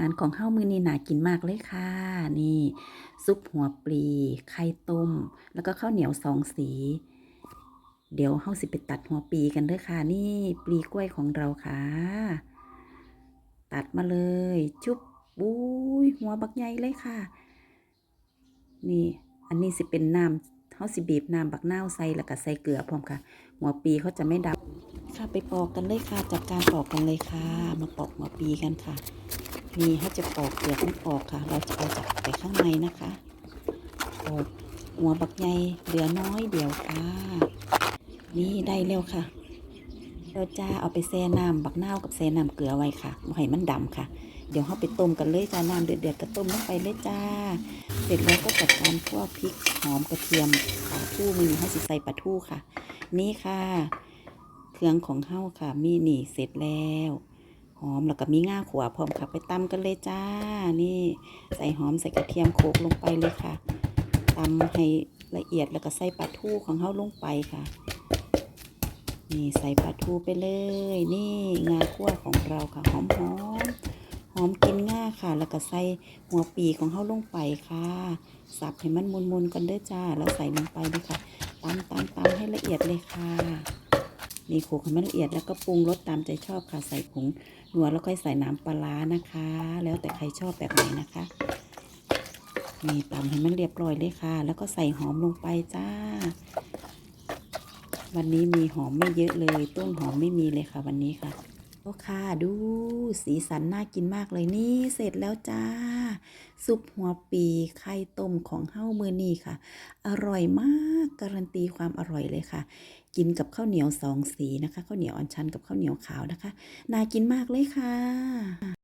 ารของเฮ้าวมือนี่น่ากินมากเลยค่ะ นี่ ซุปหัวปลี ไข่ต้ม แล้วก็ข้าวเหนียวสองสี เดี๋ยวเฮาสิไปตัดหัวปลีกันเด้อค่ะ นี่ปลีกล้วยของเราค่ะ ตัดมาเลยจุ๊บบุ้ยหัวบักใหญ่เลยค่ะ นี่ อันนี้สิเป็นน้ำเฮาสิบีบน้ำบักนาวใส่แล้วก็ใส่เกลือพร้อมค่ะ หัวปีเขาจะไม่ดับค่ะไปปอกกันเลยค่ะจัดการปอกกันเลยค่ะ มาปอกหัวปีกันค่ะ นี่เขาจะปอกเปลือกมันออกค่ะ เราจะเอาจากไปข้างในนะคะปอกหัวบักใหญ่เหลือน้อยเดียวค่ะ นี่ได้แล้วค่ะเราจะเอาไปแช่น้ำบักนาวกับแช่น้ำเกลือไว้ค่ะให้มันดำค่ะ เดี๋ยวเราไปต้มกันเลยจ้าน้ำเดือดๆก็ต้มลงไปเลยจ้า เสร็จแล้วก็จัดการคั่วพริกหอมกระเทียมปลาทูมีให้สิใส่ปลาทูค่ะ นี่ค่ะ เครื่องของเฮาค่ะ มีนี่เสร็จแล้ว หอมแล้วก็มีง่าขวพร้อมค่ะไปตำกันเลยจ้า นี่ใส่หอมใส่กระเทียมโขลกลงไปเลยค่ะตำให้ละเอียดแล้วก็ใส่ปลาทูของเฮาลงไปค่ะ นี่ใส่ปลาทูไปเลย นี่งาคั่วของเราค่ะหอมหอมหอมกินง่าค่ะ แล้วก็ใส่หัวปีของเฮาลงไปค่ะ สับให้มันมุนๆกันเด้อจ้า แล้วใส่ลงไปเลยค่ะตำตำตำให้ละเอียดเลยค่ะ นี่โขลกให้มันละเอียดแล้วก็ปรุงรสตามใจชอบค่ะใส่ผงนัวแล้วค่อยใส่น้ำปลาร้านะคะ แล้วแต่ใครชอบแบบไหนนะคะนี่ตำให้มันเรียบร้อยเลยค่ะ แล้วก็ใส่หอมลงไปจ้า วันนี้มีหอมไม่เยอะเลย ต้นหอมไม่มีเลยค่ะ วันนี้ค่ะ โอเค่ะดูสีสันน่ากินมากเลยนี่เสร็จแล้วจ้า ซุปหัวปีไข่ต้มของเฮ้ามือนี่ค่ะ อร่อยมากการันตีความอร่อยเลยค่ะ กินกับข้าวเหนียวสองสีนะคะข้าวเหนียวอันชันกับข้าวเหนียวขาวนะคะ น่ากินมากเลยค่ะ